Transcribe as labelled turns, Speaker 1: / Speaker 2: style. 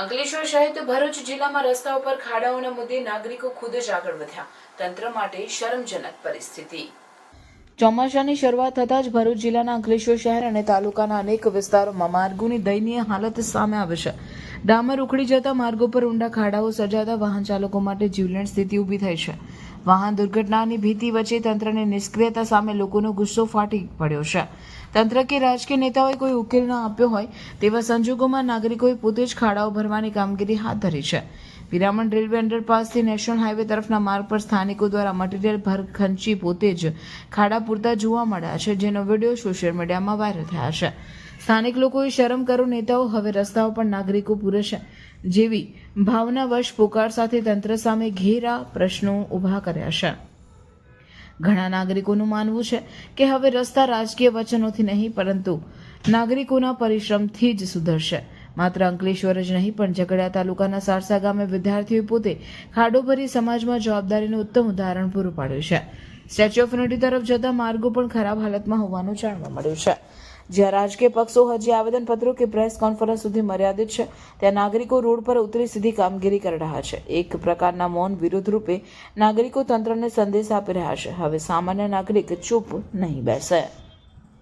Speaker 1: અંકલેશ્વર સહિત ભરૂચ જિલ્લામાં રસ્તા પર ખાડાઓના મુદ્દે નાગરિકો ખુદ જ આગળ વધ્યા. તંત્ર માટે શરમજનક પરિસ્થિતિ. ચોમાસાની શરૂઆત થતાં જ ભરૂચ જિલ્લાના અંકલેશ્વર શહેર અને તાલુકાના અનેક વિસ્તારોમાં માર્ગોની દયનીય હાલત સામે આવે છે. ડામર ઉખડી જતા માર્ગો પર ઊંડા ખાડાઓ સર્જાતા વાહન ચાલકો માટે જીવલેણ સ્થિતિ ઊભી થઈ છે. વાહન દુર્ઘટનાની ભીતિ વચ્ચે તંત્રની નિષ્ક્રિયતા સામે લોકોનો ગુસ્સો ફાટી પડ્યો છે. તંત્ર કે રાજકીય નેતાઓએ કોઈ ઉકેલ ન આપ્યો હોય તેવા સંજોગોમાં નાગરિકોએ પોતે જ ખાડાઓ ભરવાની કામગીરી હાથ ધરી છે. વિરામણ રેલવે અંડરપાસથી નેશનલ હાઈવે તરફના માર્ગ પર સ્થાનિકો દ્વારા મટીરીયલ ભર ખંચી પોતે જ ખાડા પૂરતા જોવા મળ્યા છે, જેનો વીડિયો સોશિયલ મીડિયામાં વાયરલ થયા છે. સ્થાનિક લોકોએ શરમ કરો નેતાઓ હવે રસ્તાઓ પર નાગરિકો પૂરે જેવી ભાવનાવશ પોકાર સાથે તંત્ર સામે ઘેરા પ્રશ્નો ઊભા કર્યા છે. ઘણા નાગરિકોનું માનવું છે કે હવે રસ્તા રાજકીય વચનોથી નહીં, પરંતુ નાગરિકોના પરિશ્રમથી જ સુધરશે. માત્ર અંકલેશ્વર જ નહીં, પણ ઝઘડા તાલુકાના સારસા ગામે વિદ્યાર્થીઓએ પોતે ખાડો ભરી સમાજમાં જવાબદારીનું ઉત્તમ ઉદાહરણ પૂરું પાડ્યું છે. સ્ટેચ્યુ ઓફ યુનિટી તરફ જતા માર્ગો પણ ખરાબ હાલતમાં હોવાનું જાણવા મળ્યું છે. જ્યાં રાજકીય પક્ષો હજી આવેદનપત્રો કે પ્રેસ કોન્ફરન્સ સુધી મર્યાદિત છે, ત્યાં નાગરિકો રોડ પર ઉતરી સીધી કામગીરી કરી રહ્યા છે. એક પ્રકારના મૌન વિરોધ રૂપે નાગરિકો તંત્રને સંદેશ આપી રહ્યા છે. હવે સામાન્ય નાગરિક ચૂપ નહીં બેસે.